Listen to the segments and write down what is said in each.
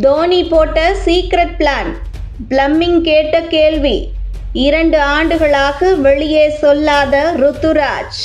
தோனி போட்ட secret plan plumbing கேட்ட கேள்வி. இரண்டு ஆண்டுகளாக வெளியே சொல்லாத ருத்துராஜ்.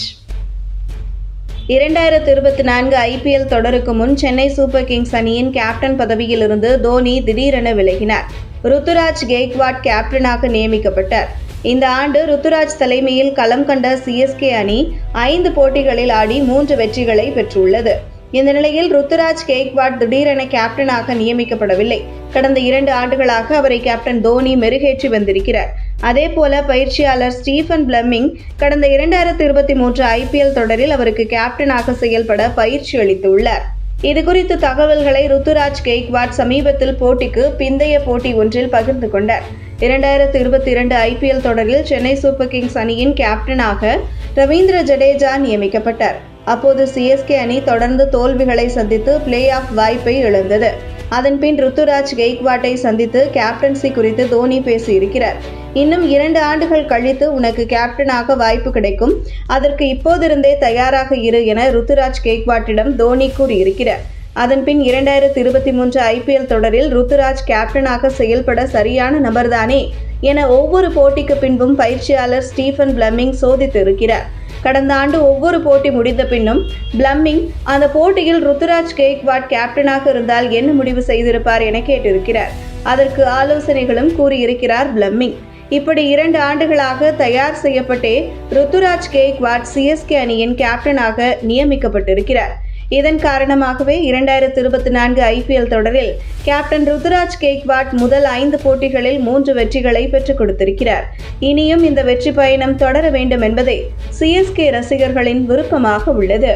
இரண்டாயிரத்து இருபத்தி நான்கு ஐபிஎல் தொடருக்கு முன் சென்னை சூப்பர் கிங்ஸ் அணியின் கேப்டன் பதவியிலிருந்து தோனி திடீரென விலகினார். ருத்துராஜ் கெய்க்வாட் கேப்டனாக நியமிக்கப்பட்டார். இந்த ஆண்டு ருத்துராஜ் தலைமையில் களம் கண்ட சிஎஸ்கே அணி ஐந்து போட்டிகளில் ஆடி மூன்று வெற்றிகளை பெற்றுள்ளது. இந்த நிலையில் ருத்துராஜ் கேக்வாட் திடீரென கேப்டனாக நியமிக்கப்படவில்லை. கடந்த இரண்டு ஆண்டுகளாக அவரை கேப்டன் தோனி மெருகேற்றி வந்திருக்கிறார். அதேபோல பயிற்சியாளர் ஸ்டீஃபன் பிளம்மிங் கடந்த இரண்டாயிரத்தி இருபத்தி மூன்று ஐபிஎல் தொடரில் அவருக்கு கேப்டனாக செயல்பட பயிற்சி அளித்துள்ளார். இதுகுறித்து தகவல்களை ருத்துராஜ் கெய்க்வாட் சமீபத்தில் போட்டிக்கு பிந்தைய போட்டி ஒன்றில் பகிர்ந்து கொண்டார். இரண்டாயிரத்து இருபத்தி இரண்டு ஐபிஎல் தொடரில் சென்னை சூப்பர் கிங்ஸ் அணியின் கேப்டனாக ரவீந்திர ஜடேஜா நியமிக்கப்பட்டார். அப்போது சிஎஸ்கே அணி தொடர்ந்து தோல்விகளை சந்தித்து பிளே ஆஃப் வாய்ப்பை இழந்தது. அதன்பின் ருத்துராஜ் கெய்க்வாட்டை சந்தித்து கேப்டன்சி குறித்து தோனி பேசியிருக்கிறார். இன்னும் இரண்டு ஆண்டுகள் கழித்து உனக்கு கேப்டனாக வாய்ப்பு கிடைக்கும். அதற்கு இப்போதிருந்தே தயாராக இரு என ருத்துராஜ் கெய்க்வாட்டிடம் தோனி கூறியிருக்கிறார். அதன்பின் இரண்டாயிரத்தி இருபத்தி மூன்று ஐபிஎல் தொடரில் ருத்துராஜ் கேப்டனாக செயல்பட சரியான நபர்தானே என ஒவ்வொரு போட்டிக்கு பின்பும் பயிற்சியாளர் ஸ்டீஃபன் பிளம்மிங் சோதித்திருக்கிறார். கடந்த ஆண்டு ஒவ்வொரு போட்டி முடிந்த பின்னும் பிளம்மிங் அந்த போட்டியில் ருத்துராஜ் கேக்வாட் கேப்டனாக இருந்தால் என்ன முடிவு செய்திருப்பார் என கேட்டிருக்கிறார். அதற்கு ஆலோசனைகளும் கூறியிருக்கிறார் பிளம்மிங் இப்படி இரண்டு ஆண்டுகளாக தயார் செய்யப்பட்டே ருத்துராஜ் கேக்வாட் சிஎஸ்கே அணியின் கேப்டனாக நியமிக்கப்பட்டிருக்கிறார். இதன் காரணமாகவே இரண்டாயிரத்தி இருபத்தி நான்கு ஐபிஎல் தொடரில் கேப்டன் ருத்துராஜ் கேக்வாட் முதல் ஐந்து போட்டிகளில் மூன்று வெற்றிகளை பெற்றுக் கொடுத்திருக்கிறார். இனியும் இந்த வெற்றி பயணம் தொடர வேண்டும் என்பதே சிஎஸ்கே ரசிகர்களின் விருப்பமாக உள்ளது.